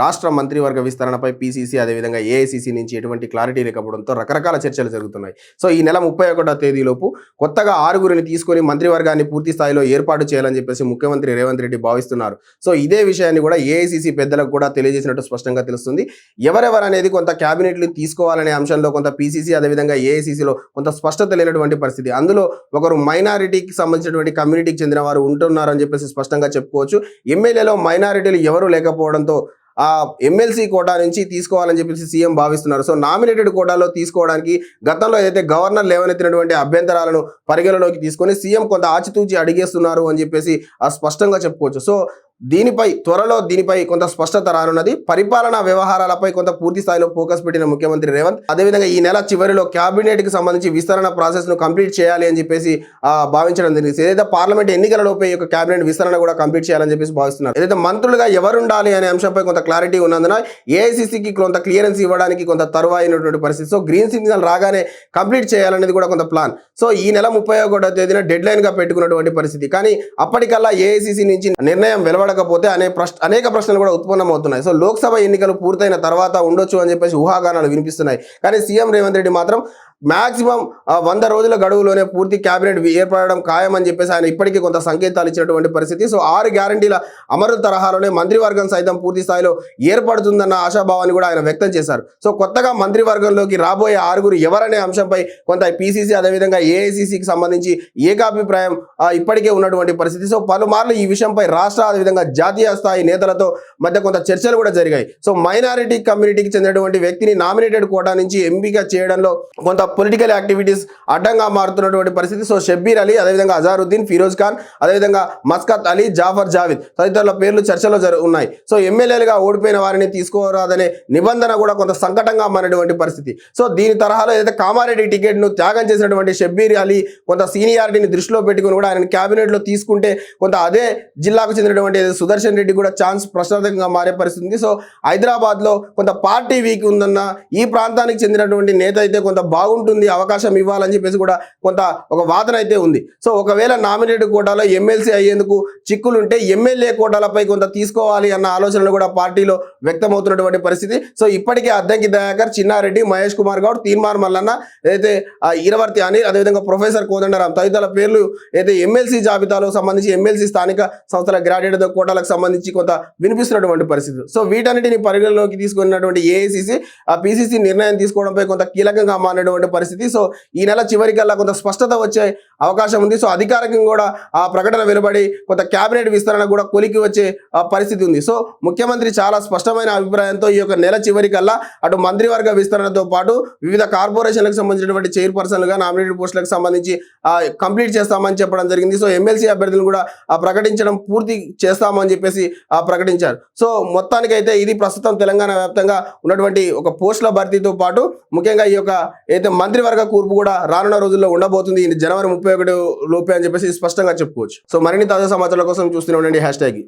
రాష్ట్ర మంత్రివర్గ విస్తరణపై పీసీసీ అదేవిధంగా ఏఐసీసీ నుంచి ఎటువంటి క్లారిటీ లేకపోవడంతో రకరకాల చర్చలు జరుగుతున్నాయి. సో ఈ నెల ముప్పై ఒకటో తేదీలోపు కొత్తగా ఆరుగురిని తీసుకొని మంత్రివర్గాన్ని పూర్తి స్థాయిలో ఏర్పాటు చేయాలని చెప్పేసి ముఖ్యమంత్రి రేవంత్ రెడ్డి భావిస్తున్నారు. సో ఇదే విషయాన్ని కూడా ఏఐసీసీ పెద్దలకు కూడా తెలియజేసినట్టు స్పష్టంగా తెలుస్తుంది. ఎవరెవరు అనేది కొంత క్యాబినెట్లు తీసుకోవాలనే అంశంలో కొంత పీసీసీ అదేవిధంగా ఏఐసీసీలో కొంత స్పష్టత లేనటువంటి పరిస్థితి. అందులో ఒకరు మైనారిటీకి సంబంధించినటువంటి కమ్యూనిటీకి చెందిన వారు ఉంటున్నారని చెప్పేసి స్పష్టంగా చెప్పుకోవచ్చు. ఎమ్మెల్యేలో మైనారిటీలు ఎవరు లేకపోవడంతో ఆ ఎమ్మెల్సీ కోటా నుంచి తీసుకోవాలని చెప్పేసి సీఎం భావిస్తున్నారు. సో నామినేటెడ్ కోటాలో తీసుకోవడానికి గతంలో ఏదైతే గవర్నర్ లేవనెత్తినటువంటి అభ్యంతరాలను పరిగణలోకి తీసుకొని సీఎం కొంత ఆచితూచి అడిగేస్తున్నారు అని చెప్పేసి ఆ స్పష్టంగా చెప్పుకోవచ్చు. సో దీనిపై త్వరలో దీనిపై కొంత స్పష్టత రానున్నది. పరిపాలనా వ్యవహారాలపై కొంత పూర్తి స్థాయిలో ఫోకస్ పెట్టిన ముఖ్యమంత్రి రేవంత్ అదేవిధంగా ఈ నెల చివరిలో కేబినెట్కి సంబంధించి విస్తరణ ప్రాసెస్ను కంప్లీట్ చేయాలి అని చెప్పేసి భావించడం జరిగింది. ఏదైతే పార్లమెంట్ ఎన్నికలలోపే యొక్క కేబినెట్ విస్తరణ కూడా కంప్లీట్ చేయాలని చెప్పేసి భావిస్తున్నారు. ఏదైతే మంత్రులుగా ఎవరు ఉండాలి అనే అంశంపై కొంత క్లారిటీ ఉన్నందున ఏఐసిసికి కొంత క్లియరెన్స్ ఇవ్వడానికి కొంత తరువు అయినటువంటి పరిస్థితి. సో గ్రీన్ సిగ్నల్ రాగానే కంప్లీట్ చేయాలనేది కూడా కొంత ప్లాన్. సో ఈ నెల ముప్పై ఒకటో తేదీన డెడ్ లైన్గా పెట్టుకున్నటువంటి పరిస్థితి. కానీ అప్పటికల్లా ఏఐసిసి నుంచి నిర్ణయం వెలువడకపోతే అనే ప్రశ్న అనేక ప్రశ్నలు కూడా ఉత్పన్నమవుతున్నాయి. సో లోక్సభ ఎన్నికలు పూర్తయిన తర్వాత ఉండొచ్చు అని చెప్పేసి ఊహాగానాలు వినిపిస్తున్నాయి. కానీ సీఎం రేవంత్ రెడ్డి మాత్రం మాక్సిమం వంద రోజుల గడువులోనే పూర్తి క్యాబినెట్ ఏర్పడడం ఖాయం అని చెప్పేసి ఆయన ఇప్పటికీ కొంత సంకేతాలు ఇచ్చినటువంటి పరిస్థితి. సో ఆరు గ్యారంటీల అమరు తరహాలోనే మంత్రివర్గం సైతం పూర్తి స్థాయిలో ఏర్పడుతుందన్న ఆశాభావాన్ని కూడా ఆయన వ్యక్తం చేశారు. సో కొత్తగా మంత్రివర్గంలోకి రాబోయే ఆరుగురు ఎవరనే అంశంపై కొంత పీసీసీ అదేవిధంగా ఏఐసీసీకి సంబంధించి ఏకాభిప్రాయం ఇప్పటికే ఉన్నటువంటి పరిస్థితి. సో పలుమార్లు ఈ విషయంపై రాష్ట్ర అదేవిధంగా జాతీయ స్థాయి నేతలతో మధ్య కొంత చర్చలు కూడా జరిగాయి. సో మైనారిటీ కమ్యూనిటీకి చెందినటువంటి వ్యక్తిని నామినేటెడ్ కోటా నుంచి ఎంపిక చేయడంలో కొంత పొలిటికల్ యాక్టివిటీస్ అడ్డంగా మారుతున్నటువంటి పరిస్థితి. సో షబ్బీర్ అలీ అదేవిధంగా అజారుద్దీన్ ఫిరోజ్ ఖాన్ అదేవిధంగా మస్కత్ అలీ జాఫర్ జావిద్ తదితరుల పేర్లు చర్చలో జరు ఉన్నాయి. సో ఎమ్మెల్యేలుగా ఓడిపోయిన వారిని తీసుకోరాదనే నిబంధన కూడా కొంత సంకటంగా మారినటువంటి పరిస్థితి. సో దీని తరహాలో ఏదైతే కామారెడ్డి టికెట్ను త్యాగం చేసినటువంటి షబ్బీర్ అలీ కొంత సీనియారిటీని దృష్టిలో పెట్టుకుని కూడా ఆయన క్యాబినెట్లో తీసుకుంటే కొంత అదే జిల్లాకు చెందినటువంటి సుదర్శన్ రెడ్డి కూడా ఛాన్స్ ప్రశాంతంగా మారే పరిస్థితి. ఉంది సో హైదరాబాద్లో కొంత పార్టీ వీక్ ఉందన్న ఈ ప్రాంతానికి చెందినటువంటి నేత అయితే కొంత బాగుంటుంది. అవకాశం ఇవ్వాలని చెప్పేసి కూడా కొంత ఒక వాదన అయితే ఉంది. సో ఒకవేళ నామినేటెడ్ కోటాలో ఎమ్మెల్సీ అయ్యేందుకు చిక్కులుంటే ఎమ్మెల్యే కోటాలపై కొంత తీసుకోవాలి అన్న ఆలోచనలు కూడా పార్టీలో వ్యక్తమవుతున్నటువంటి పరిస్థితి. సో ఇప్పటికే అద్దంకి దయాకర్ చిన్నారెడ్డి మహేష్ కుమార్ గౌడ్ తీన్మార్ మల్లన్న ఏదైతే ఆ ఇరవర్తి అనిల్ అదేవిధంగా ప్రొఫెసర్ కోదండరాం తదితరుల పేర్లు ఏదైతే ఎమ్మెల్సీ జాబితాలో సంబంధించి ఎమ్మెల్సీ స్థానిక సంస్థల గ్రాడ్యుయేట్ కోటాలకు సంబంధించి కొంత వినిపిస్తున్నటువంటి పరిస్థితి. సో వీటన్నిటిని పరిగణలోకి తీసుకున్నటువంటి ఏఐసిసి ఆ పిసిసి నిర్ణయం తీసుకోవడంపై కొంత కీలకంగా మారినటువంటి పరిస్థితి. సో ఈ నెల చివరికల్లా కొంత స్పష్టత వచ్చే అవకాశం ఉంది. సో అధికారికంగా కూడా ఆ ప్రకటన వెలువడి కొంత కేబినెట్ విస్తరణ కూడా కొలికి వచ్చే ఆ, పరిస్థితి ఉంది. సో ముఖ్యమంత్రి చాలా స్పష్టమైన అభిప్రాయంతో ఈ యొక్క నెల చివరికల్లా అటు మంత్రివర్గ విస్తరణతో పాటు వివిధ కార్పొరేషన్లకు సంబంధించినటువంటి చైర్పర్సన్లుగా నామినేటెడ్ పోస్టులకు సంబంధించి కంప్లీట్ చేస్తామని చెప్పడం జరిగింది. సో ఎమ్మెల్సీ అభ్యర్థులను కూడా ఆ, ప్రకటించడం పూర్తి చేస్తామని చెప్పేసి ఆ, ప్రకటించారు. సో మొత్తానికైతే ఇది ప్రస్తుతం తెలంగాణ వ్యాప్తంగా ఉన్నటువంటి ఒక పోస్టుల భర్తీతో పాటు ముఖ్యంగా ఈ యొక్క అయితే మంత్రివర్గ కూర్పు కూడా రానున్న రోజుల్లో ఉండబోతుంది. జనవరి ముప్పై ఒకటి లోపే అని చెప్పేసి స్పష్టంగా చెప్పుకోవచ్చు. సో మరిన్ని తాజా సమాచారాల కోసం చూస్తూనే ఉండండి. Hash tag